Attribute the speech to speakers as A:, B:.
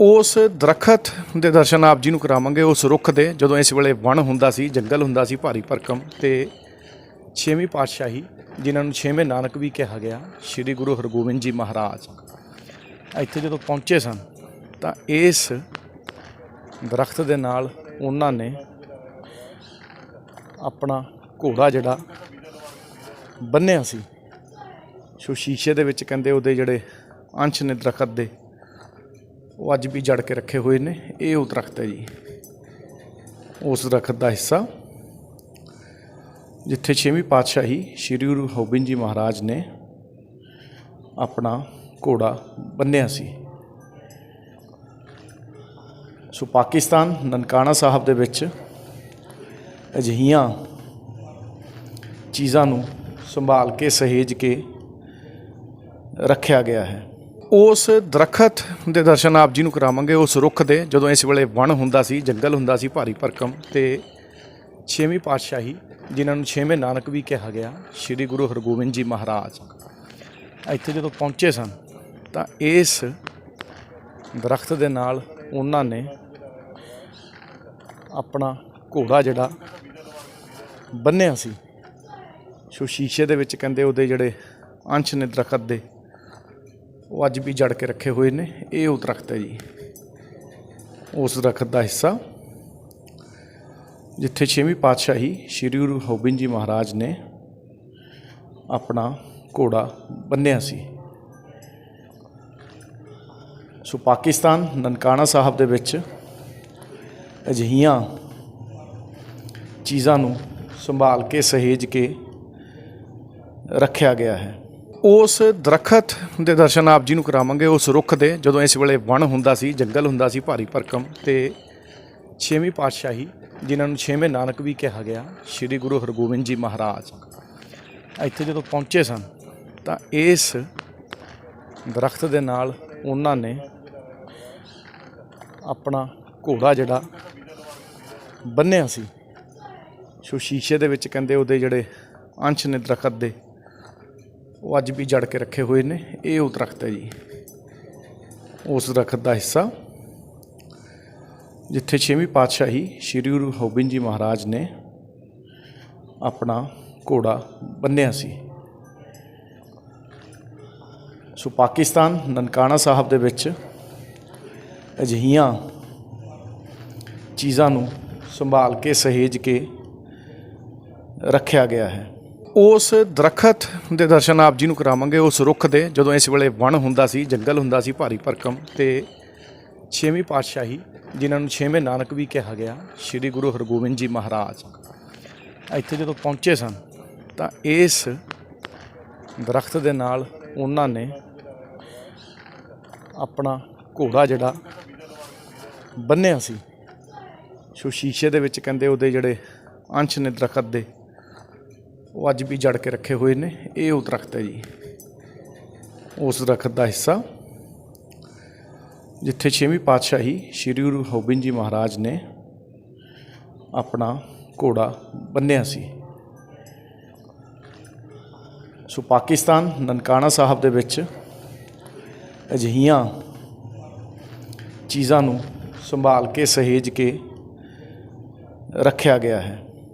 A: ਉਸ ਦਰਖਤ ਦੇ ਦਰਸ਼ਨ ਆਪ ਜੀ ਨੂੰ ਕਰਾਵਾਂਗੇ, ਉਸ ਰੁੱਖ ਦੇ, ਜਦੋਂ ਇਸ ਵੇਲੇ ਵਣ ਹੁੰਦਾ ਸੀ, ਜੰਗਲ ਹੁੰਦਾ ਸੀ, ਭਾਰੀ ਭਰਕਮ ਤੇ ਛੇਵੀਂ ਪਾਤਸ਼ਾਹੀ, ਜਿਨ੍ਹਾਂ ਨੂੰ ਛੇਵੇਂ ਨਾਨਕ ਵੀ ਕਿਹਾ ਗਿਆ, ਸ੍ਰੀ ਗੁਰੂ ਹਰਗੋਬਿੰਦ ਜੀ ਮਹਾਰਾਜ। ਇੱਥੇ ਜਦੋਂ ਪਹੁੰਚੇ ਸਨ, ਤਾਂ ਇਸ ਦਰਖਤ ਦੇ ਨਾਲ ਉਹਨਾਂ ਨੇ ਆਪਣਾ ਘੋੜਾ ਜਿਹੜਾ ਬੰਨਿਆ ਸੀ। ਸੋ ਸ਼ੀਸ਼ੇ ਦੇ ਵਿੱਚ ਕਹਿੰਦੇ ਉਹਦੇ ਜਿਹੜੇ ਅੰਸ਼ ਨੇ ਦਰਖਤ ਦੇ ਉਹ ਅੱਜ ਵੀ ਜੜ ਕੇ ਰੱਖੇ ਹੋਏ ਨੇ। ਇਹ ਉਹ ਦਰਖਤ ਹੈ ਜੀ। ਉਸ ਦਰਖਤ ਦਾ ਹਿੱਸਾ ਜਿੱਥੇ ਛੇਵੀਂ ਪਾਤਸ਼ਾਹੀ ਸ੍ਰੀ ਗੁਰੂ ਗੋਬਿੰਦ ਜੀ ਮਹਾਰਾਜ ਨੇ ਆਪਣਾ ਘੋੜਾ ਬੰਨਿਆ ਸੀ। ਸੋ ਪਾਕਿਸਤਾਨ ਨਨਕਾਣਾ ਸਾਹਿਬ ਦੇ ਵਿੱਚ ਅਜਿਹੀਆਂ ਚੀਜ਼ਾਂ ਨੂੰ ਸੰਭਾਲ ਕੇ, ਸਹੇਜ ਕੇ ਰੱਖਿਆ ਗਿਆ ਹੈ। ਉਸ ਦਰਖਤ ਦੇ ਦਰਸ਼ਨ ਆਪ ਜੀ ਨੂੰ ਕਰਾਵਾਂਗੇ, ਉਸ ਰੁੱਖ ਦੇ, ਜਦੋਂ ਇਸ ਵੇਲੇ ਵਣ ਹੁੰਦਾ ਸੀ, ਜੰਗਲ ਹੁੰਦਾ ਸੀ, ਭਾਰੀ ਭਰਕਮ ਤੇ ਛੇਵੀਂ ਪਾਤਸ਼ਾਹੀ, ਜਿਨ੍ਹਾਂ ਨੂੰ ਛੇਵੇਂ ਨਾਨਕ ਵੀ ਕਿਹਾ ਗਿਆ, ਸ੍ਰੀ ਗੁਰੂ ਹਰਗੋਬਿੰਦ ਜੀ ਮਹਾਰਾਜ। ਇੱਥੇ ਜਦੋਂ ਪਹੁੰਚੇ ਸਨ, ਤਾਂ ਇਸ ਦਰਖਤ ਦੇ ਨਾਲ ਉਹਨਾਂ ਨੇ ਆਪਣਾ ਘੋੜਾ ਜਿਹੜਾ ਬੰਨਿਆ ਸੀ। ਸੋ ਸ਼ੀਸ਼ੇ ਦੇ ਵਿੱਚ ਕਹਿੰਦੇ ਉਹਦੇ ਜਿਹੜੇ ਅੰਸ਼ ਨੇ ਦਰਖਤ ਦੇ ਉਹ ਅੱਜ ਵੀ ਜੜ ਕੇ ਰੱਖੇ ਹੋਏ ਨੇ, ਇਹ ਉਹ ਦਰਖਤ ਹੈ ਜੀ। ਉਸ ਦਰਖਤ ਦਾ ਹਿੱਸਾ ਜਿੱਥੇ ਛੇਵੀਂ ਪਾਤਸ਼ਾਹੀ ਸ੍ਰੀ ਗੁਰੂ ਗੋਬਿੰਦ ਜੀ ਮਹਾਰਾਜ ਨੇ ਆਪਣਾ ਘੋੜਾ ਬੰਨਿਆ ਸੀ। ਸੋ ਪਾਕਿਸਤਾਨ ਨਨਕਾਣਾ ਸਾਹਿਬ ਦੇ ਵਿੱਚ ਅਜਿਹੀਆਂ ਚੀਜ਼ਾਂ ਨੂੰ ਸੰਭਾਲ ਕੇ, ਸਹੇਜ ਕੇ ਰੱਖਿਆ ਗਿਆ ਹੈ। ਉਸ ਦਰਖਤ ਦੇ ਦਰਸ਼ਨ ਆਪ ਜੀ ਨੂੰ ਕਰਾਵਾਂਗੇ। ਉਸ ਰੁੱਖ ਦੇ ਜਦੋਂ ਇਸ ਵੇਲੇ ਵਣ ਹੁੰਦਾ ਸੀ, ਜੰਗਲ ਹੁੰਦਾ ਸੀ, ਭਾਰੀ ਭਰਕਮ ਤੇ ਛੇਵੀਂ ਪਾਤਸ਼ਾਹੀ, ਜਿਨ੍ਹਾਂ ਨੂੰ ਛੇਵੇਂ ਨਾਨਕ ਵੀ ਕਿਹਾ ਗਿਆ, ਸ੍ਰੀ ਗੁਰੂ ਹਰਗੋਬਿੰਦ ਜੀ ਮਹਾਰਾਜ। ਇੱਥੇ ਜਦੋਂ ਪਹੁੰਚੇ ਸਨ, ਤਾਂ ਇਸ ਦਰਖਤ ਦੇ ਨਾਲ ਉਹਨਾਂ ਨੇ ਆਪਣਾ ਘੋੜਾ ਜਿਹੜਾ ਬੰਨਿਆ ਸੀ। ਸੋ ਸ਼ੀਸ਼ੇ ਦੇ ਵਿੱਚ ਕਹਿੰਦੇ ਉਹਦੇ ਜਿਹੜੇ ਅੰਸ਼ ਨੇ ਦਰਖਤ ਦੇ ਉਹ ਅੱਜ ਵੀ ਜੜ ਕੇ ਰੱਖੇ ਹੋਏ ਨੇ। ਇਹ ਉਹ ਦਰਖਤ ਹੈ ਜੀ। ਉਸ ਦਰਖਤ ਦਾ ਹਿੱਸਾ ਜਿੱਥੇ ਛੇਵੀਂ ਪਾਤਸ਼ਾਹੀ ਸ੍ਰੀ ਗੁਰੂ ਗੋਬਿੰਦ ਜੀ ਮਹਾਰਾਜ ਨੇ ਆਪਣਾ ਘੋੜਾ ਬੰਨਿਆ ਸੀ। ਸੋ ਪਾਕਿਸਤਾਨ ਨਨਕਾਣਾ ਸਾਹਿਬ ਦੇ ਵਿੱਚ ਅਜਿਹੀਆਂ ਚੀਜ਼ਾਂ ਨੂੰ ਸੰਭਾਲ ਕੇ, ਸਹੇਜ ਕੇ ਰੱਖਿਆ ਗਿਆ ਹੈ। ਉਸ ਦਰਖਤ ਦੇ ਦਰਸ਼ਨ ਆਪ ਜੀ ਨੂੰ ਕਰਾਵਾਂਗੇ। ਉਸ ਰੁੱਖ ਦੇ ਜਦੋਂ ਇਸ ਵੇਲੇ ਵਣ ਹੁੰਦਾ ਸੀ, ਜੰਗਲ ਹੁੰਦਾ ਸੀ, ਭਾਰੀ ਭਰਕਮ ਤੇ ਛੇਵੀਂ ਪਾਤਸ਼ਾਹੀ, ਜਿਨ੍ਹਾਂ ਨੂੰ ਛੇਵੇਂ ਨਾਨਕ ਵੀ ਕਿਹਾ ਗਿਆ, ਸ੍ਰੀ ਗੁਰੂ ਹਰਗੋਬਿੰਦ ਜੀ ਮਹਾਰਾਜ। ਇੱਥੇ ਜਦੋਂ ਪਹੁੰਚੇ ਸਨ, ਤਾਂ ਇਸ ਦਰਖਤ ਦੇ ਨਾਲ ਉਹਨਾਂ ਨੇ ਆਪਣਾ ਘੋੜਾ ਜਿਹੜਾ ਬੰਨਿਆ ਸੀ। ਸੋ ਸ਼ੀਸ਼ੇ ਦੇ ਵਿੱਚ ਕਹਿੰਦੇ ਉਹਦੇ ਜਿਹੜੇ ਅੰਸ਼ ਨੇ ਦਰਖਤ ਦੇ ਉਹ ਅੱਜ ਵੀ ਜੜ ਕੇ ਰੱਖੇ ਹੋਏ ਨੇ। ਇਹ ਉਹ ਦਰਖਤ ਹੈ ਜੀ। ਉਸ ਦਰਖਤ ਦਾ ਹਿੱਸਾ ਜਿੱਥੇ ਛੇਵੀਂ ਪਾਤਸ਼ਾਹੀ ਸ੍ਰੀ ਗੁਰੂ ਗੋਬਿੰਦ ਜੀ ਮਹਾਰਾਜ ਨੇ ਆਪਣਾ ਘੋੜਾ ਬੰਨਿਆ ਸੀ। ਸੋ ਪਾਕਿਸਤਾਨ ਨਨਕਾਣਾ ਸਾਹਿਬ ਦੇ ਵਿੱਚ ਅਜਿਹੀਆਂ ਚੀਜ਼ਾਂ ਨੂੰ ਸੰਭਾਲ ਕੇ, ਸਹੇਜ ਕੇ ਰੱਖਿਆ ਗਿਆ ਹੈ।